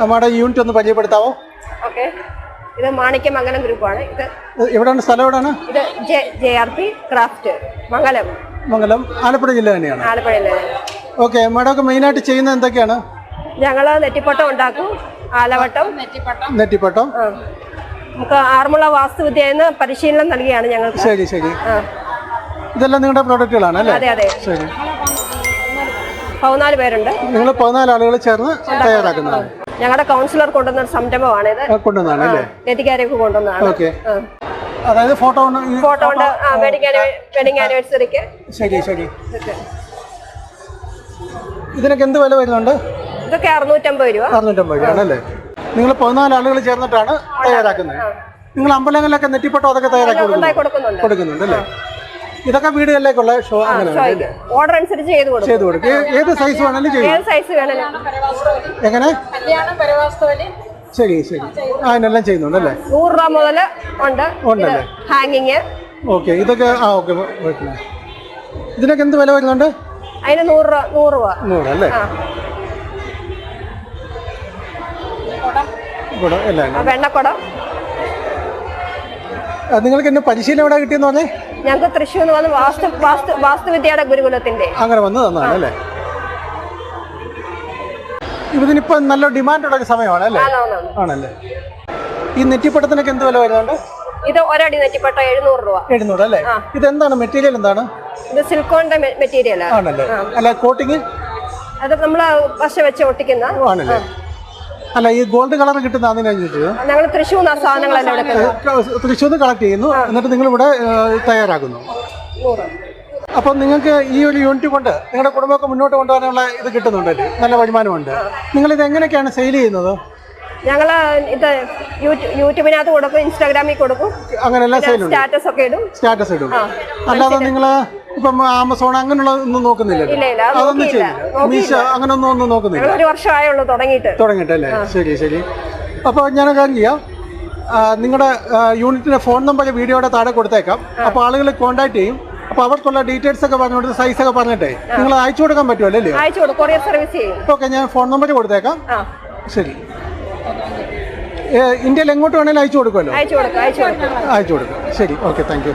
നമ്മുടെ യൂണിറ്റ് ഒന്ന് പരിചയപ്പെടുത്താവോ? ഓക്കെ. ഇത് മാണിക്യമംഗലം ഗ്രൂപ്പാണ്. ഇത് എവിടെയാണ്? സ്ഥലം എവിടെയാണ്? ഇത് J R P craft Mangalam. Mangalam. Alappuzha ജില്ല തന്നെയാണ്. ആലപ്പുഴ ജില്ല ഓക്കെ മാഡം ഒക്കെ മെയിനായിട്ട് ചെയ്യുന്നത് എന്തൊക്കെയാണ്? ഞങ്ങൾ നെറ്റിപ്പട്ടം ഉണ്ടാക്കും. ആലവട്ടം. നെറ്റിപ്പട്ടം. ആ. നമുക്ക് ആറന്മുള വാസ്തുവിദ്യയിൽ പരിശീലനം നൽകിയാണ് ഞങ്ങൾ ശരി ശരി. ഇതെല്ലാം നിങ്ങളുടെ പ്രോഡക്റ്റുകളാണ് അല്ലേ? അതെ അതെ. ശരി. പതിനാല് പേരുണ്ട്. നിങ്ങൾ പതിനാല് ആളുകൾ ചേർന്ന് തയ്യാറാക്കുന്നതാണ്. ഞങ്ങളുടെ കൗൺസിലർ കൊണ്ടുവന്ന ഒരു സംരംഭമാണ് ഇത്. കൊണ്ടുവന്നതാണ് അല്ലേ? ലതികാരൊക്കെ കൊണ്ടുവന്നതാണ്. അതായത് ഫോട്ടോ കൊണ്ട് ഫോട്ടോ ഉണ്ട് ആ വെഡിങ് ആനിവേഴ്സറിക്ക് ശരി ശരി. ഇതിനൊക്കെ എന്ത് വില വരുന്നുണ്ട്? ഇതൊക്കെ അറുന്നൂറ്റമ്പത് രൂപ. അറുന്നൂറ്റമ്പത് രൂപയാണ് അല്ലേ? നിങ്ങൾ പതിനാല് ആളുകൾ ചേർന്നിട്ടാണ് തയ്യാറാക്കുന്നത്. നിങ്ങൾ അമ്പലങ്ങളിലൊക്കെ നെറ്റിപ്പട്ടം അതൊക്കെ തയ്യാറാക്കി കൊടുക്കുന്നുണ്ട്. അല്ലേ? ഇതൊക്കെ വീടുകളിലേക്കുള്ള ഷോ അങ്ങനെ ഓർഡർ അനുസരിച്ച് ചെയ്തു കൊടുക്കും. ചെയ്ത് കൊടുക്കും. ഏത് സൈസ് വേണമെങ്കിലും ചെയ്യും ഏത് സൈസ് വേണേലും. എങ്ങനെ? ശരി ശരി. ആ അതിനെല്ലാം ചെയ്യുന്നുണ്ടല്ലേ നൂറ് രൂപ മുതൽ ഉണ്ട്. ഉണ്ടല്ലേ? ഹാങ്ങിങ് ഓക്കെ ഇതൊക്കെ ആ ഓക്കെ ഇതിനൊക്കെ എന്ത് വില വരുന്നുണ്ട്? അതിന് നൂറ് രൂപ നൂറ് രൂപ. നൂറ് അല്ലേ? ആ. ഇവിടെ എല്ലാം ആ വെണ്ണക്കുടം. ആ, നിങ്ങൾക്ക് എന്നെ പരിശീലനം എവിടെ കിട്ടിയെന്ന് പറഞ്ഞേ? ഞങ്ങൾക്ക് തൃശ്ശൂർ നിന്ന് വന്ന് വാസ്തു വാസ്തു വാസ്തുവിദ്യയുടെ ഗുരുകുലത്തിന്റെ അങ്ങനെ വന്ന് തന്നതാണ് അല്ലേ? ഇതിനിപ്പോ നല്ല ഡിമാൻഡുള്ള സമയമാണ് അല്ലേ? ആണല്ലേ? ഈ നെറ്റിപ്പട്ടത്തിനൊക്കെ എന്ത് വില വരുന്നുണ്ട്? ഇത് ഒരടി നെറ്റിപ്പട്ട എഴുന്നൂറ് രൂപ. എഴുന്നൂറ് അല്ലേ? ഇത് എന്താണ് മെറ്റീരിയൽ എന്താണ്? ഇത് സിൽക്കോണിന്റെ മെറ്റീരിയൽ ആണല്ലേ? അല്ല കോട്ടിങ്? അത് നമ്മൾ പശ വെച്ച് ഒട്ടിക്കുന്ന ആണല്ലേ? അല്ല ഈ ഗോൾഡ് കളർ കിട്ടുന്ന അതിനാ ചോദിച്ചത് ഞങ്ങൾ തൃശ്ശൂർ സാധനങ്ങളെല്ലാം എടുക്കുന്നത് തൃശ്ശൂർ കളക്ട് ചെയ്യുന്നു. എന്നിട്ട് നിങ്ങൾ ഇവിടെ തയ്യാറാക്കുന്നു. നൂറ്. അപ്പോൾ നിങ്ങൾക്ക് ഈ ഒരു യൂണിറ്റ് കൊണ്ട് നിങ്ങളുടെ കുടുംബമൊക്കെ മുന്നോട്ട് കൊണ്ടുപോകാനുള്ള ഇത് കിട്ടുന്നുണ്ടല്ലേ നല്ല വരുമാനമുണ്ട്. നിങ്ങൾ ഇത് എങ്ങനെയൊക്കെയാണ് സെയിൽ ചെയ്യുന്നത്? ഞങ്ങൾ ഇത് യൂട്യൂ- യൂട്യൂബിനകത്ത് കൊടുക്കും ഇൻസ്റ്റാഗ്രാമിൽ കൊടുക്കും. അങ്ങനെ സ്റ്റാറ്റസ് ഒക്കെ ഇടും. സ്റ്റാറ്റസ് ഇടും. അല്ലാതെ നിങ്ങൾ ഇപ്പം ആമസോൺ അങ്ങനെയുള്ള ഒന്നും നോക്കുന്നില്ല അതൊന്നും ചെയ്യില്ല മീശ അങ്ങനെ ഒന്നും ഒന്നും നോക്കുന്നില്ല. ഒരു വർഷമായുള്ളൂ തുടങ്ങിയിട്ട്. തുടങ്ങിയിട്ടല്ലേ ശരി ശരി. അപ്പോൾ ഞാൻ കാര്യം ചെയ്യാം. നിങ്ങളുടെ യൂണിറ്റിന്റെ ഫോൺ നമ്പർ വീഡിയോയുടെ താഴെ കൊടുത്തേക്കാം. അപ്പോൾ ആളുകൾ കോൺടാക്ട് ചെയ്യും. അപ്പൊ അവർക്കുള്ള ഡീറ്റെയിൽസ് ഒക്കെ പറഞ്ഞു കൊടുത്ത് സൈസ് ഒക്കെ പറഞ്ഞിട്ടേ നിങ്ങൾ അയച്ചു കൊടുക്കാൻ പറ്റുമല്ലോ അല്ലേ? അയച്ചു കൊടുക്കും കൊറിയർ സർവീസ് ചെയ്യും. ഓക്കെ ഞാൻ ഫോൺ നമ്പർ കൊടുത്തേക്കാം. ശരി. ഇന്ത്യയിൽ എങ്ങോട്ട് വേണേലും അയച്ചു കൊടുക്കുമല്ലോ? അയച്ചു കൊടുക്കും അയച്ചു കൊടുക്കും. അയച്ചു കൊടുക്കാം. ശരി ഓക്കെ താങ്ക് യു